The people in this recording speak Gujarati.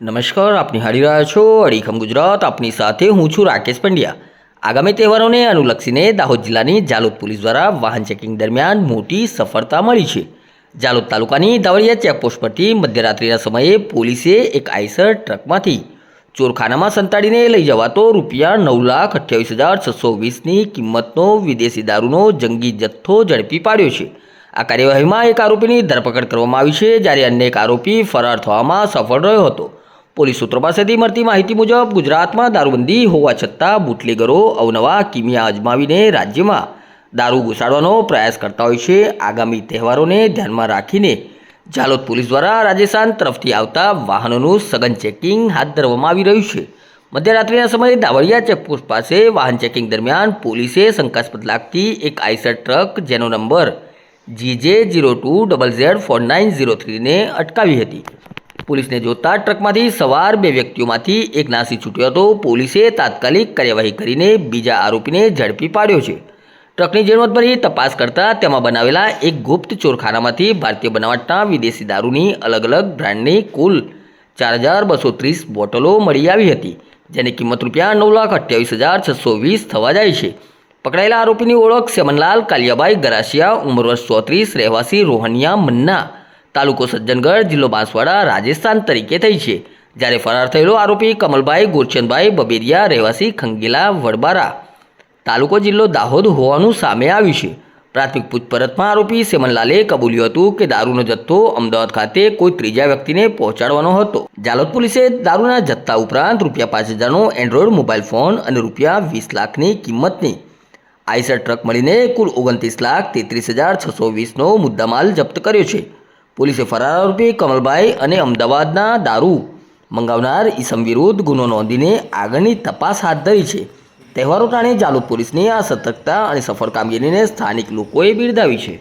નમસ્કાર આપ નિહાળી રહ્યા છો અડીખમ ગુજરાત, આપની સાથે હું છું રાકેશ પંડ્યા. આગામી તહેવારોને અનુલક્ષીને દાહોદ જિલ્લાની જાલોદ પોલીસ દ્વારા વાહન ચેકિંગ દરમિયાન મોટી સફળતા મળી છે. જાલોદ તાલુકાની દાવડિયા ચેકપોસ્ટ પરથી મધ્યરાત્રિના સમયે પોલીસે એક આઈસર ટ્રકમાંથી ચોરખાનામાં સંતાડીને લઈ જવાતો રૂપિયા નવ લાખ અઠ્યાવીસ હજાર છસો વીસની કિંમતનો વિદેશી દારૂનો જંગી જથ્થો ઝડપી પાડ્યો છે. આ કાર્યવાહીમાં એક આરોપીની ધરપકડ કરવામાં આવી છે, જ્યારે અન્ય એક આરોપી ફરાર થવામાં સફળ રહ્યો હતો. પોલીસ સૂત્રો પાસેથી મળતી માહિતી મુજબ, ગુજરાતમાં દારૂબંધી હોવા છતાં બુટલેગરો અવનવા કિમિયા અજમાવીને રાજ્યમાં દારૂ ઘુસાડવાનો પ્રયાસ કરતા હોય છે. આગામી તહેવારોને ધ્યાનમાં રાખીને જાલોદ પોલીસ દ્વારા રાજસ્થાન તરફથી આવતા વાહનોનું સઘન ચેકિંગ હાથ ધરવામાં આવી રહ્યું છે. મધ્યરાત્રિના સમયે દાવડિયા ચેકપોસ્ટ પાસે વાહન ચેકિંગ દરમિયાન પોલીસે શંકાસ્પદ લાગતી એક આઈસર ટ્રક, જેનો number GJ zero two double Z four nine zero થ્રીને અટકાવી હતી. પોલીસને જોતા ટ્રકમાંથી સવાર બે વ્યક્તિઓમાંથી એક નાસી છૂટ્યો હતો. પોલીસે તાત્કાલિક કાર્યવાહી કરીને બીજા આરોપીને ઝડપી પાડ્યો છે. ટ્રકની ઝીણવટભરી તપાસ કરતાં તેમાં બનાવેલા એક ગુપ્ત ચોરખાનામાંથી ભારતીય બનાવટના વિદેશી દારૂની અલગ અલગ બ્રાન્ડની કુલ ચાર હજાર બસો ત્રીસ બોટલો મળી આવી હતી, જેની કિંમત રૂપિયા નવ લાખ અઠ્યાવીસ હજાર છસો વીસ થવા જાય છે. પકડાયેલા આરોપીની ઓળખ સેમનલાલ કાલિયાભાઈ ગરાસિયા, ઉંમર વર્ષ ચોત્રીસ, રહેવાસી રોહનિયા મન્ના તાલુકો સજ્જનગઢ જિલ્લો બાંસવાડા રાજસ્થાન તરીકે થઈ છે. જ્યારે ફરાર થયેલો આરોપી કમલભાઈ ગોરચંદભાઈ બબેરિયા, રહેવાસી ખંગેલા વડબારા તાલુકો જિલ્લો દાહોદ હોવાનું સામે આવ્યું છે. પ્રાથમિક પૂછપરછમાં આરોપી સેમનલાલે કબૂલ્યું હતું કે દારૂનો જથ્થો અમદાવાદ ખાતે કોઈ ત્રીજા વ્યક્તિને પહોંચાડવાનો હતો. જાલોદ પોલીસે દારૂના જથ્થા ઉપરાંત રૂપિયા પાંચ હજારનો એન્ડ્રોઈડ મોબાઈલ ફોન અને રૂપિયા વીસ લાખની કિંમતની આઈસર ટ્રક મળીને કુલ ઓગણત્રીસ લાખ તેત્રીસ હજાર છસો વીસનો મુદ્દામાલ જપ્ત કર્યો છે. પોલીસે ફરાર આરોપી કમલભાઈ અને અમદાવાદના દારૂ મંગાવનાર ઈસમ વિરુદ્ધ ગુનો નોંધીને આગળની તપાસ હાથ ધરી છે. તહેવારો ટાણે જાલોદ પોલીસની આ સતર્કતા અને સફળ કામગીરીને સ્થાનિક લોકોએ બિરદાવી છે.